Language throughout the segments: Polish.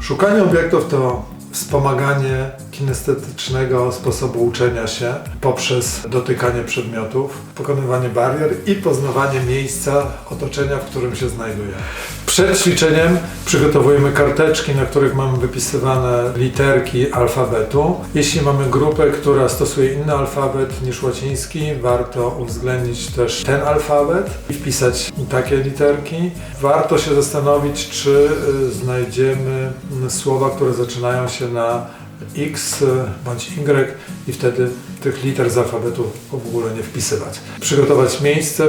Szukanie obiektów to wspomaganie kinestetycznego sposobu uczenia się poprzez dotykanie przedmiotów, pokonywanie barier i poznawanie miejsca, otoczenia, w którym się znajduje. Przed ćwiczeniem przygotowujemy karteczki, na których mamy wypisywane literki alfabetu. Jeśli mamy grupę, która stosuje inny alfabet niż łaciński, warto uwzględnić też ten alfabet i wpisać takie literki. Warto się zastanowić, czy y, znajdziemy mm, słowa, które zaczynają się na X y, bądź Y i wtedy tych liter z alfabetu w ogóle nie wpisywać. Przygotować miejsce,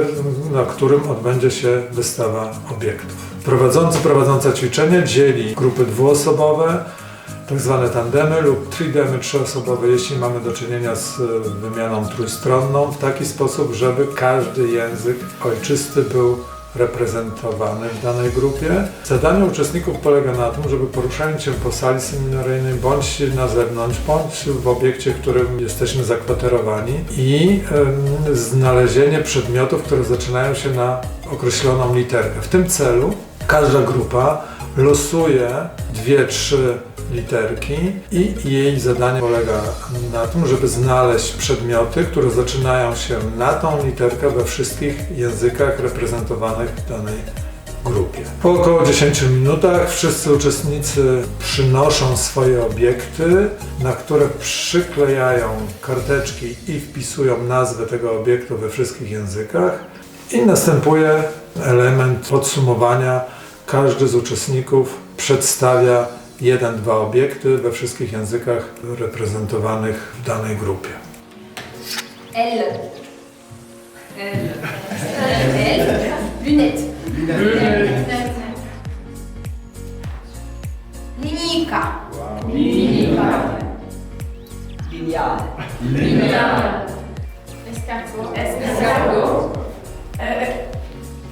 na którym odbędzie się wystawa obiektów. Prowadzący, prowadząca ćwiczenie dzieli grupy dwuosobowe, tak zwane tandemy lub tridemy trzyosobowe, jeśli mamy do czynienia z y, wymianą trójstronną, w taki sposób, żeby każdy język ojczysty był reprezentowany w danej grupie. Zadanie uczestników polega na tym, żeby poruszając się po sali seminaryjnej, bądź na zewnątrz, bądź w obiekcie, w którym jesteśmy zakwaterowani i znalezienie przedmiotów, które zaczynają się na określoną literkę. W tym celu każda grupa losuje dwie, trzy literki i jej zadanie polega na tym, żeby znaleźć przedmioty, które zaczynają się na tą literkę we wszystkich językach reprezentowanych w danej grupie. Po około 10 minutach wszyscy uczestnicy przynoszą swoje obiekty, na które przyklejają karteczki i wpisują nazwę tego obiektu we wszystkich językach i następuje element podsumowania. Każdy z uczestników przedstawia jeden, dwa obiekty we wszystkich językach reprezentowanych w danej grupie. L. L. L. Lunette. Lunette. Linijka. Linijka. Lineal. Lineal. Escargot. Escargot. Eimer.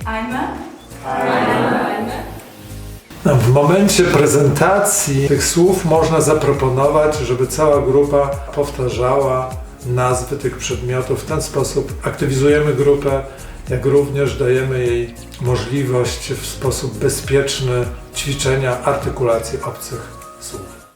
Eimer. W momencie prezentacji tych słów można zaproponować, żeby cała grupa powtarzała nazwy tych przedmiotów. W ten sposób aktywizujemy grupę, jak również dajemy jej możliwość w sposób bezpieczny ćwiczenia artykulacji obcych słów.